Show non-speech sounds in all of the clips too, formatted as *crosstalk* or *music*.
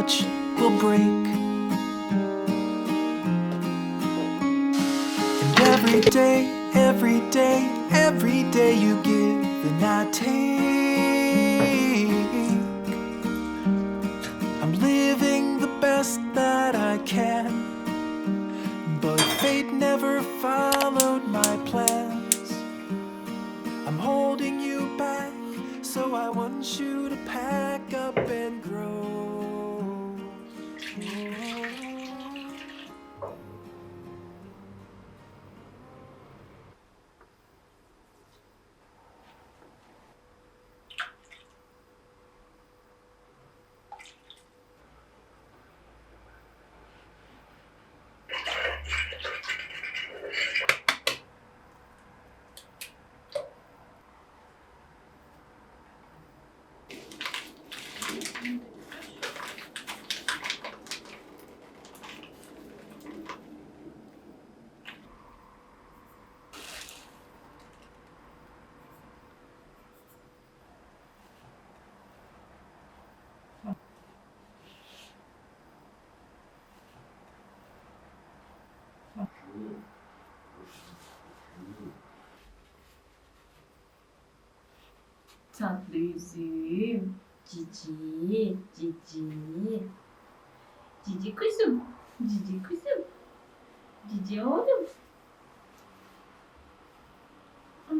will break. And every day, every day, every day you give and I take. Tatlı yüzüm. Cici, cici. Cici kızım. Cici kızım. Cici oğlum.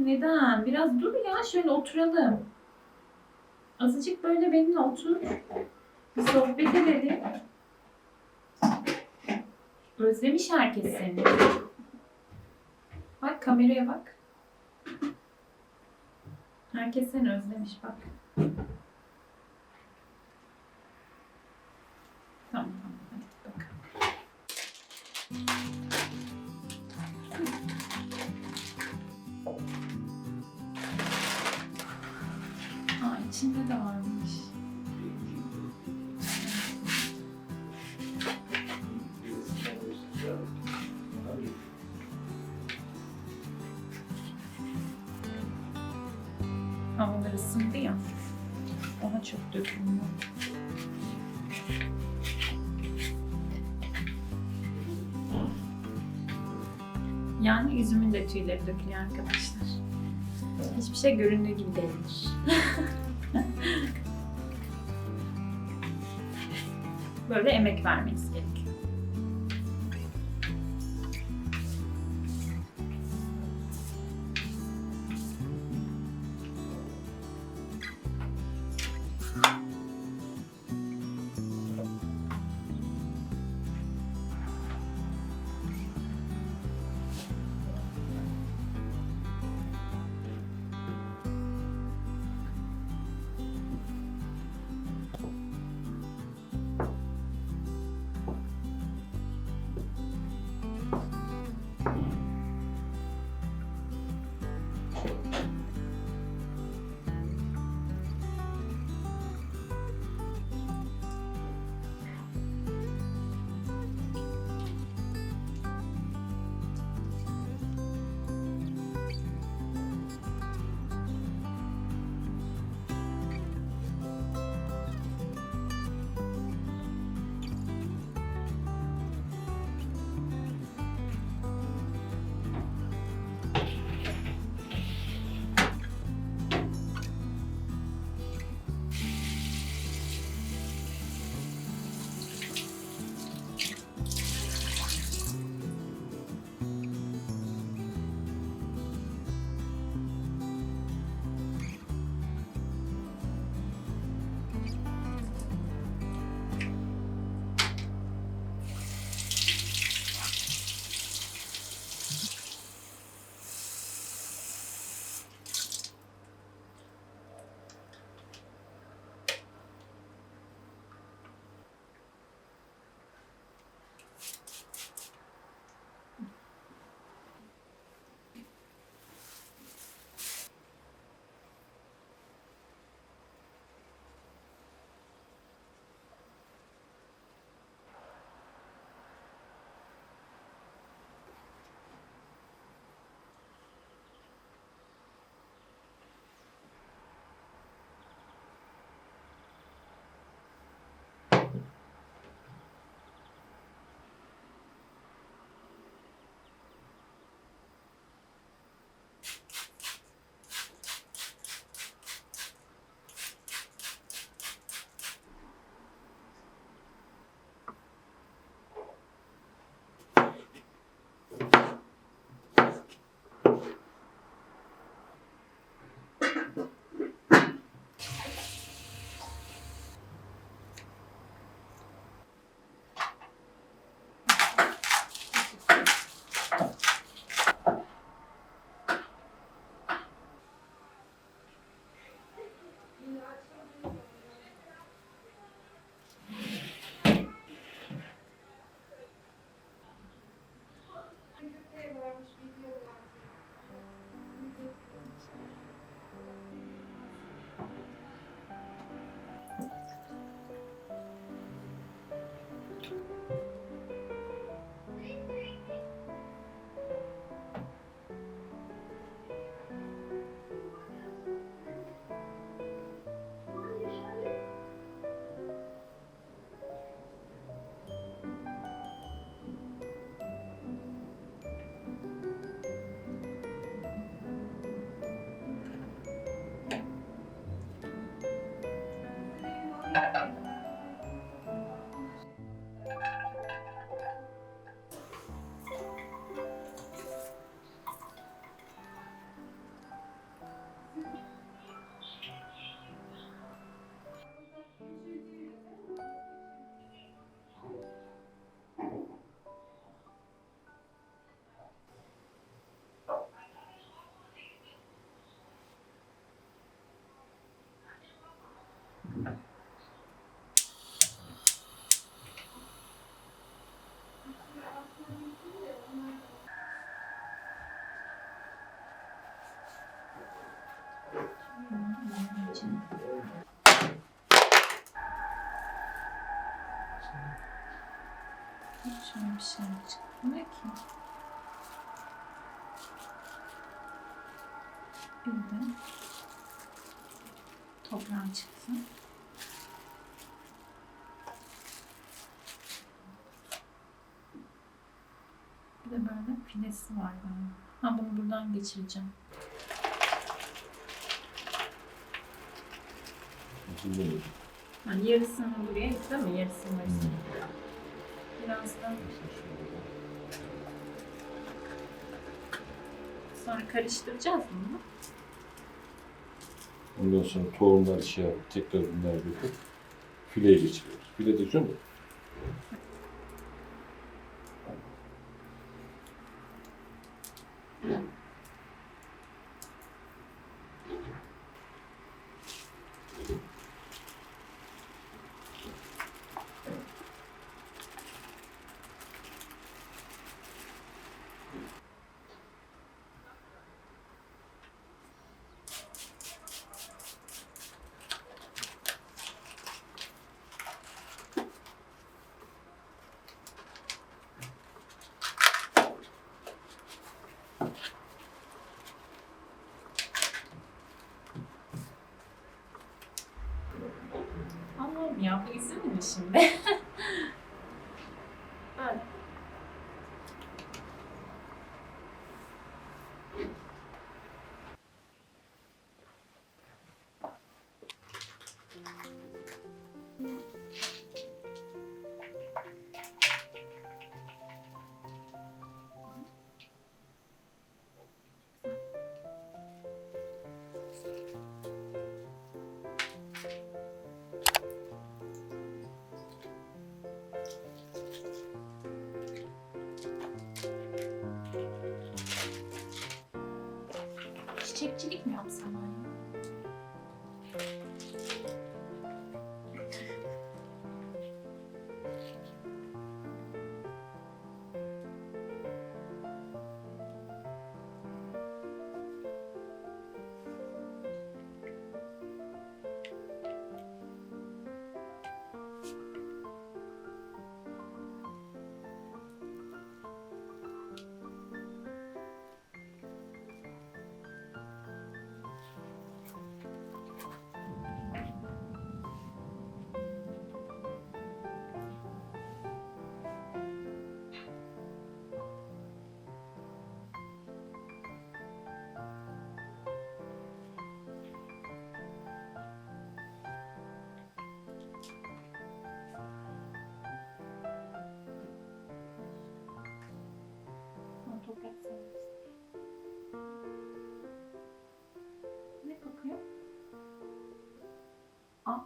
Neden? Biraz dur ya. Şöyle oturalım. Azıcık böyle benimle otur. Bir sohbet edelim. Özlemiş herkes seni. Bak kameraya bak. Herkes seni özlemiş bak. Isındı ya. Ona çok dökülüyor. Yani yüzümün de tüyleri dökülüyor arkadaşlar. Hiçbir şey göründüğü gibi değildir. *laughs* Böyle emek vermeniz Hiç şöyle bir şey çıkmıyor ki. Bir de toprağın çıksın. Bir de böyle filesi var galiba. Ha bunu buradan geçireceğim. Nasıl böyle? Yani yarısını buraya değil mi? Yarısını yarısını. Biraz da sonra karıştıracağız bunu. Ondan sonra tohumlar şey yapıp tekrar bunlar döküp fileye geçiriyoruz. File döküyor mu? Ya bu izin şimdi? *laughs* Çiçekçilik mi yapsam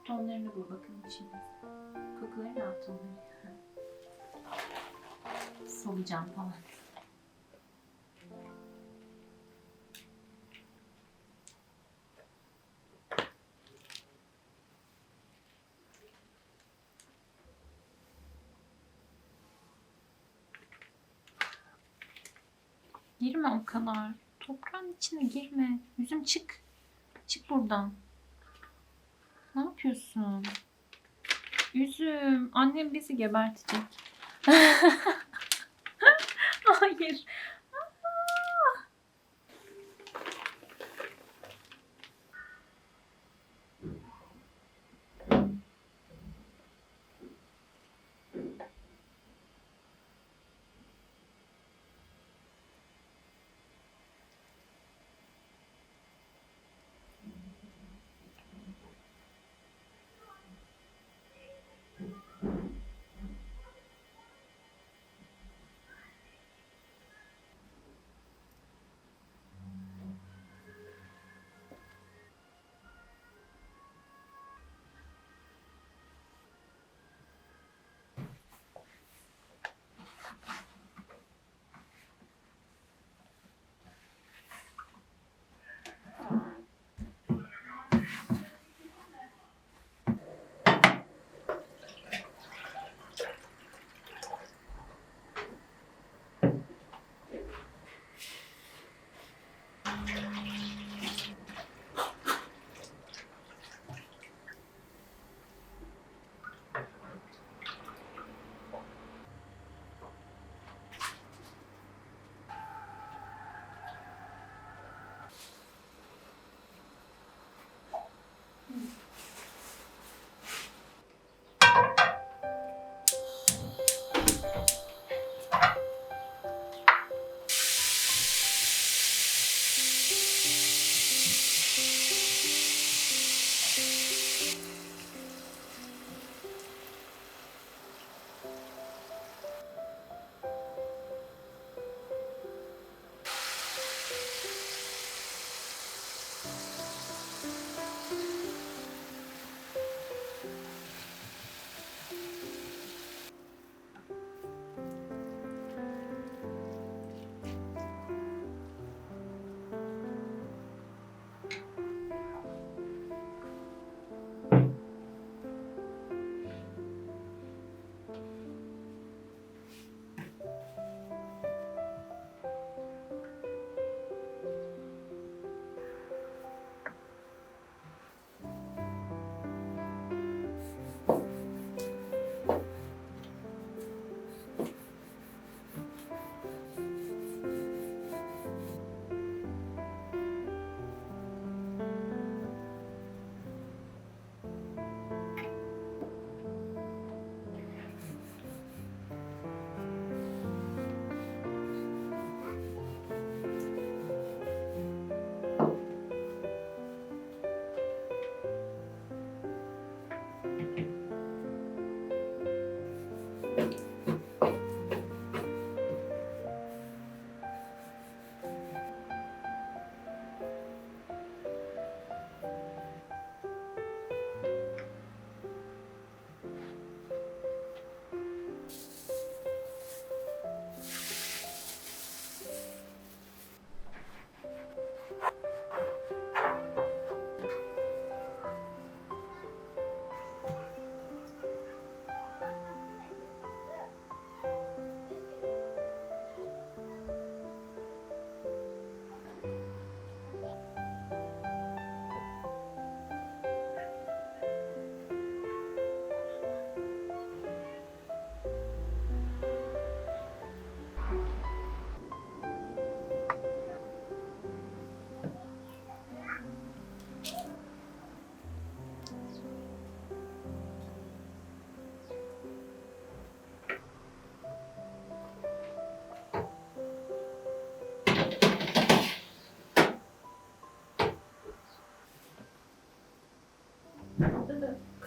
Alt tonlarını bul bakalım şimdi. Kokuların alt tonları. Solucan falan. Girme o kadar. Toprağın içine girme. Yüzüm çık. Çık buradan. Ne yapıyorsun? Yüzüm. Annem bizi gebertecek. *laughs* Hayır.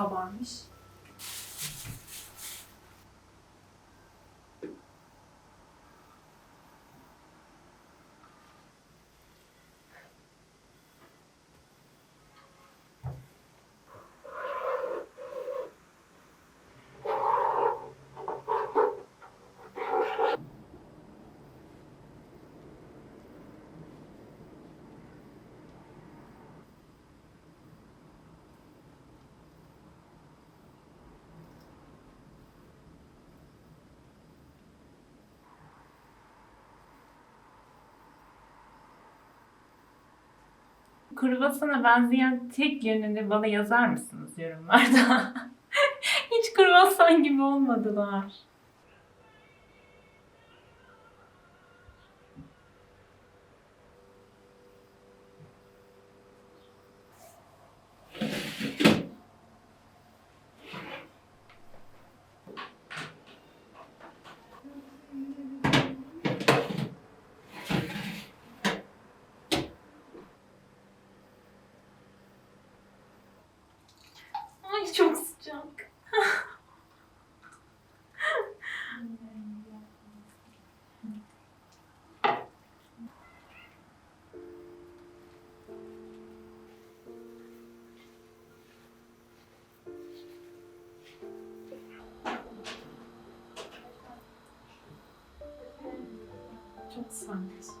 kabarmış. Kruvasana benzeyen tek yönünü bana yazar mısınız yorumlarda? *laughs* Hiç kruvasan gibi olmadılar. Ay çok sıcak. Çok sert.